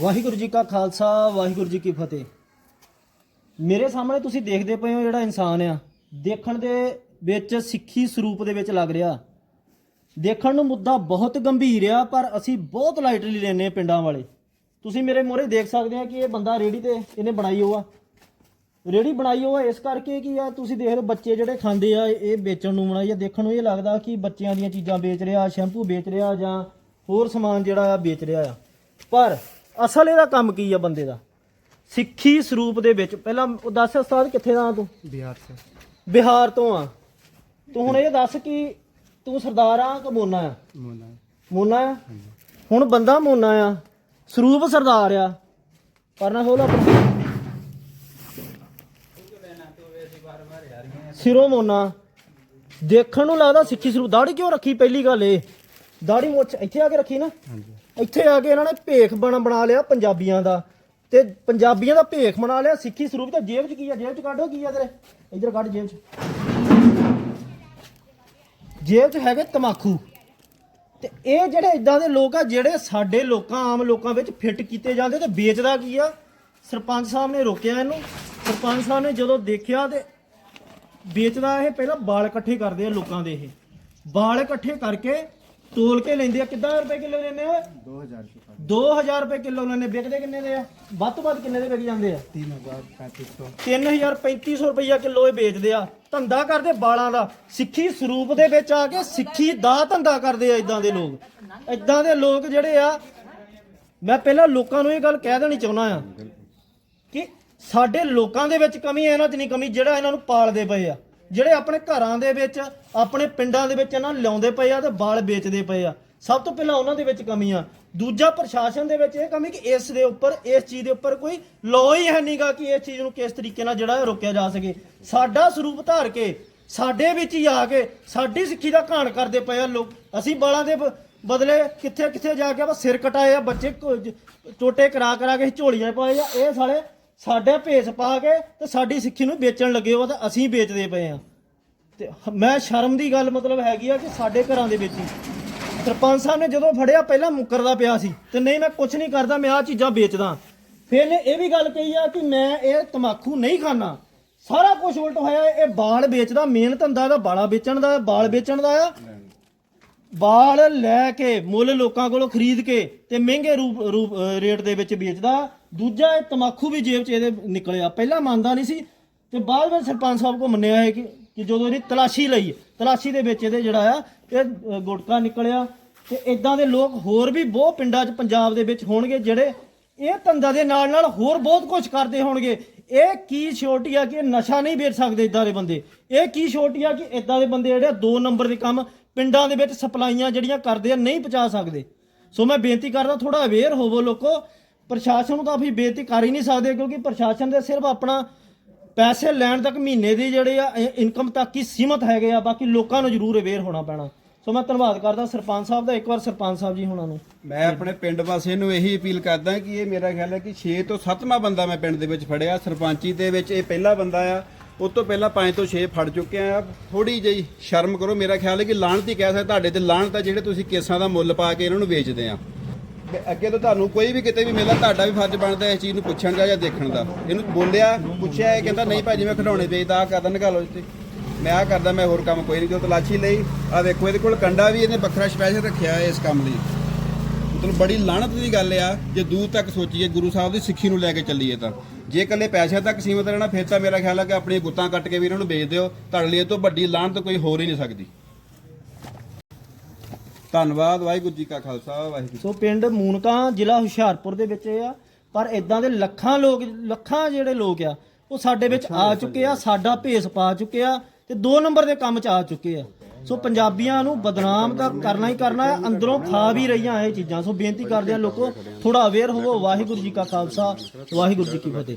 ਵਾਹਿਗੁਰੂ ਜੀ ਕਾ ਖਾਲਸਾ, ਵਾਹਿਗੁਰੂ ਜੀ ਕੀ ਫਤਿਹ। ਮੇਰੇ ਸਾਹਮਣੇ ਤੁਸੀਂ ਦੇਖਦੇ ਪਏ ਹੋ ਜਿਹੜਾ ਇਨਸਾਨ ਆ। ਦੇਖਣ ਦੇ ਵਿੱਚ ਸਿੱਖੀ ਸਰੂਪ ਦੇ ਵਿੱਚ ਲੱਗ ਰਿਹਾ। ਦੇਖਣ ਨੂੰ ਮੁੱਦਾ ਬਹੁਤ ਗੰਭੀਰ ਆ, ਪਰ ਅਸੀਂ ਬਹੁਤ ਲਾਈਟਲੀ ਲੈਨੇ ਆ ਪਿੰਡਾਂ ਵਾਲੇ। ਤੁਸੀਂ ਮੇਰੇ ਮੋਹਰੇ ਦੇਖ ਸਕਦੇ ਆ ਕਿ ਇਹ ਬੰਦਾ ਰੇੜੀ ਤੇ ਇਹਨੇ ਬਣਾਈ ਹੋਆ। ਰੇੜੀ ਬਣਾਈ ਹੋਆ, ਇਸ ਕਰਕੇ ਕਿ ਆ, ਤੁਸੀਂ ਦੇਖ ਲਓ ਬੱਚੇ ਜਿਹੜੇ ਖਾਂਦੇ ਆ, ਇਹ ਵੇਚਣ ਨੂੰ ਬਣਾਈ ਆ। ਦੇਖਣ ਨੂੰ ਇਹ ਲੱਗਦਾ ਕਿ ਬੱਚਿਆਂ ਦੀਆਂ ਚੀਜ਼ਾਂ ਵੇਚ ਰਿਹਾ, ਸ਼ੈਂਪੂ ਵੇਚ ਰਿਹਾ ਜਾਂ ਹੋਰ ਸਮਾਨ ਜਿਹੜਾ ਆ ਵੇਚ ਰਿਹਾ ਆ। ਪਰ ਅਸਲ ਇਹਦਾ ਕੰਮ ਕੀ ਆ ਬੰਦੇ ਦਾ? ਸਿੱਖੀ ਸਰੂਪ ਦੇ ਵਿੱਚ ਪਹਿਲਾਂ ਉਹ ਦੱਸ ਉਸਤਾਦ ਕਿੱਥੇ ਦਾ ਤੂੰ? ਬਿਹਾਰ ਤੋਂ ਬਿਹਾਰ ਤੋਂ ਆ। ਤੂੰ ਹੁਣ ਇਹ ਦੱਸ ਕਿ ਤੂੰ ਸਰਦਾਰ ਆ ਕਿ ਮੋਨਾ ਆ? ਮੋਨਾ ਆ। ਹੁਣ ਬੰਦਾ ਮੋਨਾ ਆ। ਸਰੂਪ ਸਰਦਾਰ ਆ। ਪਰ ਨਾ ਹੋਲਾ ਸਿਰੋਂ ਮੋਨਾ। ਦੇਖਣ ਨੂੰ ਲੱਗਦਾ ਸਿੱਖੀ ਸਰੂਪ। ਦਾੜੀ ਕਿਉਂ ਰੱਖੀ? ਪਹਿਲੀ ਗੱਲ ਇਹ। ਦਾੜੀ ਮੁੱਛ ਇੱਥੇ ਆ ਕੇ ਰੱਖੀ ਨਾ। ਹਾਂਜੀ। ਇੱਥੇ ਆ ਕੇ ਇਹਨਾਂ ਨੇ ਭੇਖ ਬਣ ਬਣਾ ਲਿਆ ਪੰਜਾਬੀਆਂ ਦਾ। ਤੇ ਪੰਜਾਬੀਆਂ ਦਾ ਭੇਖ ਬਣਾ ਲਿਆ, ਸਿੱਖੀ ਸਰੂਪ ਤਾਂ ਜੇਬ 'ਚ ਕੀ ਆ? ਜੇਬ 'ਚ ਕੱਢੋ ਕੀ ਆ ਤੇਰੇ? ਇੱਧਰ ਕੱਢ ਜੇਬ 'ਚ। ਜੇਬ 'ਚ ਹੈਗੇ ਤਮਾਕੂ। ਤੇ ਇਹ ਜਿਹੜੇ ਇਦਾਂ ਦੇ ਲੋਕ ਆ, ਜਿਹੜੇ ਸਾਡੇ ਲੋਕਾਂ, ਆਮ ਲੋਕਾਂ ਵਿੱਚ ਫਿੱਟ ਕੀਤੇ ਜਾਂਦੇ ਤੇ ਵੇਚਦਾ ਕੀ ਆ? ਸਰਪੰਚ ਸਾਹਿਬ ਨੇ ਰੋਕਿਆ ਇਹਨੂੰ। ਸਰਪੰਚ ਸਾਹਿਬ ਨੇ ਜਦੋਂ ਦੇਖਿਆ ਤੇ ਵੇਚਦਾ ਇਹ, ਪਹਿਲਾਂ ਵਾਲ ਇਕੱਠੇ ਕਰਦੇ ਆ ਲੋਕਾਂ ਦੇ ਇਹ। ਵਾਲ ਇਕੱਠੇ ਕਰਕੇ ਤੋਲ ਕੇ ਲੈਂਦੇ ਆ। ਕਿੱਦਾਂ ਰੁਪਏ ਕਿਲੋ ਲੈਨੇ ਓਏ 2000 ਰੁਪਏ 2000 ਰੁਪਏ ਕਿਲੋ ਲੈਨੇ ਵਿਕਦੇ ਕਿੰਨੇ ਦੇ ਆ? ਵੱਧ ਤੋਂ ਵੱਧ ਕਿੰਨੇ ਦੇ ਵਿਕ ਜਾਂਦੇ ਆ? 3500 3350 ਰੁਪਇਆ ਕਿਲੋ ਇਹ ਵੇਚਦੇ ਆ। ਧੰਦਾ ਕਰਦੇ ਬਾਲਾਂ ਦਾ। ਸਿੱਖੀ ਸਰੂਪ ਦੇ ਵਿੱਚ ਆ ਕੇ ਸਿੱਖੀ ਦਾ ਧੰਦਾ ਕਰਦੇ ਆ ਇਦਾਂ ਦੇ ਲੋਕ। ਇਦਾਂ ਦੇ ਲੋਕ ਜਿਹੜੇ ਆ ਮੈਂ ਪਹਿਲਾਂ ਲੋਕਾਂ ਨੂੰ ਇਹ ਗੱਲ ਕਹਿ ਦੇਣੀ ਚਾਹੁੰਦਾ ਆ ਕਿ ਸਾਡੇ ਲੋਕਾਂ ਦੇ ਵਿੱਚ ਕਮੀ ਹੈ ਇਹਨਾਂ 'ਚ ਨਹੀਂ ਕਮੀ ਜਿਹੜਾ ਇਹਨਾਂ ਨੂੰ ਪਾਲਦੇ ਪਏ ਆ। ਜਿਹੜੇ ਆਪਣੇ ਘਰਾਂ ਦੇ ਵਿੱਚ, ਆਪਣੇ ਪਿੰਡਾਂ ਦੇ ਵਿੱਚ ਇਹਨਾਂ ਨੂੰ ਲਿਆਉਂਦੇ ਪਏ ਆ ਤੇ ਬਾਲ ਵੇਚਦੇ ਪਏ ਆ। ਸਭ ਤੋਂ ਪਹਿਲਾਂ ਉਹਨਾਂ ਦੇ ਵਿੱਚ ਕਮੀ ਆ। ਦੂਜਾ ਪ੍ਰਸ਼ਾਸਨ ਦੇ ਵਿੱਚ ਇਹ ਕਮੀ ਕਿ ਇਸ ਦੇ ਉੱਪਰ, ਇਸ ਚੀਜ਼ ਦੇ ਉੱਪਰ ਕੋਈ ਲਾਅ ਹੀ ਹੈ ਨਹੀਂਗਾ ਕਿ ਇਸ ਚੀਜ਼ ਨੂੰ ਕਿਸ ਤਰੀਕੇ ਨਾਲ ਜਿਹੜਾ ਰੋਕਿਆ ਜਾ ਸਕੇ। ਸਾਡਾ ਸਰੂਪ ਧਾਰ ਕੇ, ਸਾਡੇ ਵਿੱਚ ਹੀ ਆ ਕੇ, ਸਾਡੀ ਸਿੱਖੀ ਦਾ ਘਾਣ ਕਰਦੇ ਪਏ ਆ ਲੋਕ। ਅਸੀਂ ਬਾਲਾਂ ਦੇ ਬਦਲੇ ਕਿੱਥੇ ਕਿੱਥੇ ਜਾ ਕੇ ਆਪਾਂ ਸਿਰ ਕਟਾਏ ਆ, ਬੱਚੇ ਚੋਟੇ ਕਰਾ ਕਰਾ ਕੇ ਝੋਲੀਆਂ ਪਾਏ ਆ। ਇਹ ਸਾਲੇ ਸਾਡੇ ਭੇਸ ਪਾ ਕੇ ਤੇ ਸਾਡੀ ਸਿੱਖੀ ਨੂੰ ਵੇਚਣ ਲੱਗੇ ਹੋ ਤਾਂ ਅਸੀਂ ਵੇਚਦੇ ਪਏ ਆ ਤੇ ਮੈਂ ਸ਼ਰਮ ਦੀ ਗੱਲ ਮਤਲਬ ਹੈਗੀ ਆ ਕਿ ਸਾਡੇ ਘਰਾਂ ਦੇ ਵਿੱਚ ਹੀ। ਸਰਪੰਚ ਸਾਹਿਬ ਨੇ ਜਦੋਂ ਫੜਿਆ, ਪਹਿਲਾਂ ਮੁੱਕਰਦਾ ਪਿਆ ਸੀ ਤੇ ਨਹੀਂ ਮੈਂ ਕੁਝ ਨਹੀਂ ਕਰਦਾ, ਮੈਂ ਆ ਚੀਜ਼ਾਂ ਵੇਚਦਾ। ਫਿਰ ਨੇ ਇਹ ਵੀ ਗੱਲ ਕਹੀ ਆ ਕਿ ਮੈਂ ਇਹ ਤਮਾਕੂ ਨਹੀਂ ਖਾਣਾ ਸਾਰਾ ਕੁਝ ਉਲਟ ਹੋਇਆ, ਇਹ ਬਾਲ ਵੇਚਦਾ, ਮੇਨ ਧੰਦਾ ਇਹਦਾ ਬਾਲਾ ਵੇਚਣ ਦਾ, ਬਾਲ ਵੇਚਣ ਦਾ ਆ। ਬਾਲ ਲੈ ਕੇ ਮੁੱਲ ਲੋਕਾਂ ਕੋਲੋਂ ਖਰੀਦ ਕੇ ਤੇ ਮਹਿੰਗੇ ਰੂਪ ਰੂਪ ਰੇਟ ਦੇ ਵਿੱਚ ਵੇਚਦਾ। ਦੂਜਾ ਇਹ ਤਮਾਕੂ ਵੀ ਜੇਬ 'ਚ ਇਹਦੇ ਨਿਕਲਿਆ। ਪਹਿਲਾਂ ਮੰਨਦਾ ਨਹੀਂ ਸੀ ਤੇ ਬਾਅਦ ਵਿੱਚ ਸਰਪੰਚ ਸਾਹਿਬ ਕੋ ਮੰਨਿਆ ਹੈ ਕਿ ਕਿ ਜਦੋਂ ਇਹਦੀ ਤਲਾਸ਼ੀ ਲਈ, ਤਲਾਸ਼ੀ ਦੇ ਵਿੱਚ ਇਹਦੇ ਜਿਹੜਾ ਆ, ਇਹ ਗੁਟਕਾ ਨਿਕਲਿਆ ਤੇ ਇਦਾਂ ਦੇ ਲੋਕ ਹੋਰ ਵੀ ਬਹੁਤ ਪਿੰਡਾਂ 'ਚ ਪੰਜਾਬ ਦੇ ਵਿੱਚ ਹੋਣਗੇ ਜਿਹੜੇ ਇਹ ਧੰਦਾ ਦੇ ਨਾਲ ਨਾਲ ਹੋਰ ਬਹੁਤ ਕੁਝ ਕਰਦੇ ਹੋਣਗੇ। ਇਹ ਕੀ ਛੋਟੀ ਆ ਕਿ ਇਹ ਨਸ਼ਾ ਨਹੀਂ ਵੇਚ ਸਕਦੇ ਇਦਾਂ ਦੇ ਬੰਦੇ। ਇਹ ਕੀ ਛੋਟੀ ਆ ਕਿ ਇਦਾਂ ਦੇ ਬੰਦੇ ਜਿਹੜੇ ਦੋ ਨੰਬਰ ਦੇ ਕੰਮ ਪਿੰਡਾਂ ਦੇ ਵਿੱਚ ਸਪਲਾਈਆਂ ਜਿਹੜੀਆਂ ਕਰਦੇ ਆ ਨਹੀਂ ਪਹੁੰਚਾ ਸਕਦੇ। ਸੋ ਮੈਂ ਬੇਨਤੀ ਕਰਦਾ ਥੋੜਾ ਅਵੇਅਰ ਹੋਵੋ ਲੋਕੋ ਪ੍ਰਸ਼ਾਸਨ ਨੂੰ ਤਾਂ ਅਸੀਂ ਬੇਨਤੀ ਕਰ ਹੀ ਨਹੀਂ ਸਕਦੇ, ਕਿਉਂਕਿ ਪ੍ਰਸ਼ਾਸਨ ਦੇ ਸਿਰਫ ਆਪਣਾ ਪੈਸੇ ਲੈਣ ਤੱਕ ਮਹੀਨੇ ਦੀ ਜਿਹੜੇ ਆ ਇਨਕਮ ਤੱਕ ਹੀ ਸੀਮਤ ਹੈਗੇ ਆ, ਬਾਕੀ ਲੋਕਾਂ ਨੂੰ ਜ਼ਰੂਰ ਅਵੇਅਰ ਹੋਣਾ ਪੈਣਾ। ਸੋ ਮੈਂ ਧੰਨਵਾਦ ਕਰਦਾ ਸਰਪੰਚ ਸਾਹਿਬ ਦਾ, ਇੱਕ ਵਾਰ ਸਰਪੰਚ ਸਾਹਿਬ ਜੀ ਹੁਣਾਂ ਨੂੰ। ਮੈਂ ਆਪਣੇ ਪਿੰਡ ਵਾਸੀਆਂ ਨੂੰ ਇਹੀ ਅਪੀਲ ਕਰਦਾ ਕਿ ਇਹ ਮੇਰਾ ਖਿਆਲ ਹੈ ਕਿ 6 ਤੋਂ 7ਵਾਂ ਬੰਦਾ ਮੈਂ ਪਿੰਡ ਦੇ ਵਿੱਚ ਫੜਿਆ, ਸਰਪੰਚੀ ਦੇ ਵਿੱਚ ਇਹ ਪਹਿਲਾ ਬੰਦਾ ਆ ਉਸ ਤੋਂ ਪਹਿਲਾਂ 5 ਤੋਂ 6 ਫੜ ਚੁੱਕੇ ਆ। ਥੋੜੀ ਜਿਹੀ ਸ਼ਰਮ ਕਰੋ, ਮੇਰਾ ਖਿਆਲ ਹੈ ਕਿ ਲਾਹਣਤ ਹੀ ਕਹਿ ਸਕਦਾ, ਤੁਹਾਡੇ ਤੇ ਲਾਹਣਤ ਆ ਜਿਹੜੇ ਤੁਸੀਂ ਕੇਸਾਂ ਦਾ ਮੁੱਲ ਪਾ ਕੇ ਇਹਨਾਂ ਨੂੰ ਵੇਚਦੇ ਆ। ਅੱਗੇ ਤੋਂ ਤੁਹਾਨੂੰ ਕੋਈ ਵੀ ਕਿਤੇ ਵੀ ਮਿਲਦਾ ਤੁਹਾਡਾ ਵੀ ਫਰਜ਼ ਬਣਦਾ ਇਸ ਚੀਜ਼ ਨੂੰ ਪੁੱਛਣ ਦਾ ਜਾਂ ਦੇਖਣ ਦਾ। ਇਹਨੂੰ ਬੋਲਿਆ, ਪੁੱਛਿਆ ਇਹ ਕਹਿੰਦਾ, ਨਹੀਂ ਭਾਜੀ ਮੈਂ ਖਿਡੌਣੇ ਵੇਚਦਾ ਆ ਕਰਦਾ ਨਿਕਾਲੋ ਇੱਥੇ। ਮੈਂ ਆ ਕਰਦਾ, ਮੈਂ ਹੋਰ ਕੰਮ ਕੋਈ ਨਹੀਂ, ਜੋ ਤਲਾਸ਼ੀ ਲਈ। ਆ ਵੇਖੋ, ਇਹਦੇ ਕੋਲ ਕੰਡਾ ਵੀ ਇਹਨੇ ਵੱਖਰਾ ਸਪੈਸ਼ਲ ਰੱਖਿਆ ਹੈ ਇਸ ਕੰਮ ਲਈ। ਮਤਲਬ ਬੜੀ ਲਾਹਨਤ ਦੀ ਗੱਲ ਆ, ਜੇ ਦੂਰ ਤੱਕ ਸੋਚੀਏ, ਗੁਰੂ ਸਾਹਿਬ ਦੀ ਸਿੱਖੀ ਨੂੰ ਲੈ ਕੇ ਚੱਲੀਏ ਤਾਂ। ਜੇ ਇਕੱਲੇ ਪੈਸਿਆਂ ਤੱਕ ਸੀਮਤ ਰਹਿਣਾ, ਫਿਰ ਤਾਂ ਮੇਰਾ ਖਿਆਲ ਹੈ ਕਿ ਆਪਣੀ ਗੁੱਤਾਂ ਕੱਟ ਕੇ ਵੀ ਇਹਨਾਂ ਨੂੰ ਵੇਚ ਦਿਓ। ਤੁਹਾਡੇ ਲਈ ਇਹ ਤੋਂ ਵੱਡੀ ਲਾਹਨਤ ਕੋਈ ਹੋਰ ਹੀ ਨਹੀਂ ਸਕਦੀ। ਧੰਨਵਾਦ ਵਾਹਿਗੁਰੂ ਜੀ ਕਾ ਖਾਲਸਾ ਵਾਹਿਗੁਰੂ ਸੋ ਪਿੰਡ ਮੂਨਕਾ ਜ਼ਿਲ੍ਹਾ ਹੁਸ਼ਿਆਰਪੁਰ ਦੇ ਵਿੱਚ ਇਹ ਆ ਪਰ ਇਦਾਂ ਦੇ ਲੱਖਾਂ ਲੋਕ ਲੱਖਾਂ ਜਿਹੜੇ ਲੋਕ ਆ ਉਹ ਸਾਡੇ ਵਿੱਚ ਆ ਚੁੱਕੇ ਆ ਸਾਡਾ ਭੇਸ ਪਾ ਚੁੱਕੇ ਆ ਤੇ ਦੋ ਨੰਬਰ ਦੇ ਕੰਮ 'ਚ ਆ ਚੁੱਕੇ ਆ। ਸੋ ਪੰਜਾਬੀਆਂ ਨੂੰ ਬਦਨਾਮ ਤਾਂ ਕਰਨਾ ਹੀ ਕਰਨਾ ਹੈ ਅੰਦਰੋਂ ਖਾ ਵੀ ਰਹੀਆਂ ਇਹ ਚੀਜ਼ਾਂ। ਸੋ ਬੇਨਤੀ ਕਰਦੇ ਆ ਲੋਕੋ ਥੋੜਾ ਅਵੇਅਰ ਹੋਵੋ ਵਾਹਿਗੁਰੂ ਜੀ ਕਾ ਖਾਲਸਾ ਵਾਹਿਗੁਰੂ ਜੀ ਕੀ ਫਤਿਹ।